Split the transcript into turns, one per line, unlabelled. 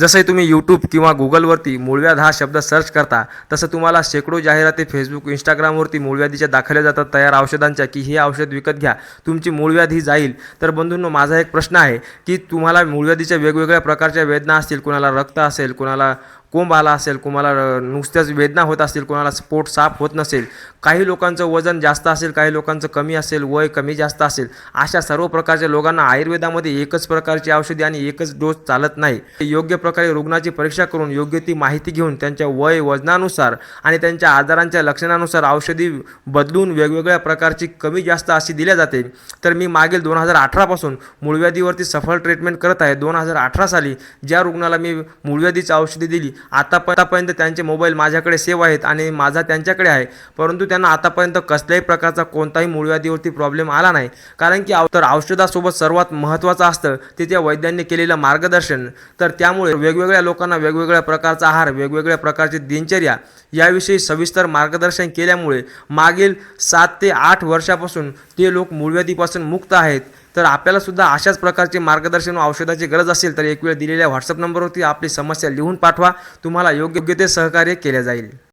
जसं तुम्ही यूट्यूब किंवा गुगलवरती मूळव्याध हा शब्द सर्च करता तसं तुम्हाला शेकडो जाहिराती फेसबुक इंस्टाग्रामवरती मूळव्याधीच्या दाखवल्या जातात. तयार औषधांच्या की हे औषध विकत घ्या तुमची मूळव्याध ही जाईल. तर बंधूंनो माझा एक प्रश्न आहे की तुम्हाला मूळव्याधीच्या वेगवेगळ्या प्रकारच्या वेदना असतील कुणाला रक्त असेल कुणाला कोंब आला असेल कुणाला नुसत्याच वेदना होत असतील कोणाला पोट साफ होत नसेल काही लोकांचं वजन जास्त असेल काही लोकांचं कमी असेल वय कमी जास्त असेल अशा सर्व प्रकारच्या लोकांना आयुर्वेदामध्ये एकच प्रकारची औषधी आणि एकच डोस चालत नाही. योग्य प्रकारे रुग्णाची परीक्षा करून योग्य ती माहिती घेऊन त्यांच्या वय वजनानुसार आणि त्यांच्या आजारांच्या लक्षणानुसार औषधी बदलून वेगवेगळ्या प्रकारची कमी जास्त अशी दिल्या जाते. तर मी मागील दोन हजार अठरापासून मूळव्याधीवरती सफल ट्रीटमेंट करत आहे. दोन हजार अठरा साली ज्या रुग्णाला मी मूळव्याधीची औषधी दिली आता आतापर्यंत त्यांचे मोबाईल माझ्याकडे सेव्ह आहेत आणि माझा त्यांच्याकडे आहे. परंतु त्यांना आतापर्यंत कसल्याही प्रकारचा कोणताही मूळव्याधीवरती प्रॉब्लेम आला नाही. कारण की तर औषधासोबत सर्वात महत्त्वाचं असतं ते त्या वैद्यांनी केलेलं मार्गदर्शन. तर त्यामुळे वेगवेगळ्या लोकांना वेगवेगळ्या प्रकारचा आहार वेगवेगळ्या प्रकारची दिनचर्या याविषयी सविस्तर मार्गदर्शन केल्यामुळे मागील सात ते आठ वर्षापासून ते लोक मूळव्याधीपासून मुक्त आहेत. तर आपल्यालासुद्धा अशाच प्रकारचे मार्गदर्शन व औषधाची गरज असेल तर एक वेळ दिलेल्या व्हॉट्सअप नंबरवरती आपली समस्या लिहून पाठवा. तुम्हाला योग्य ते सहकार्य केले जाईल.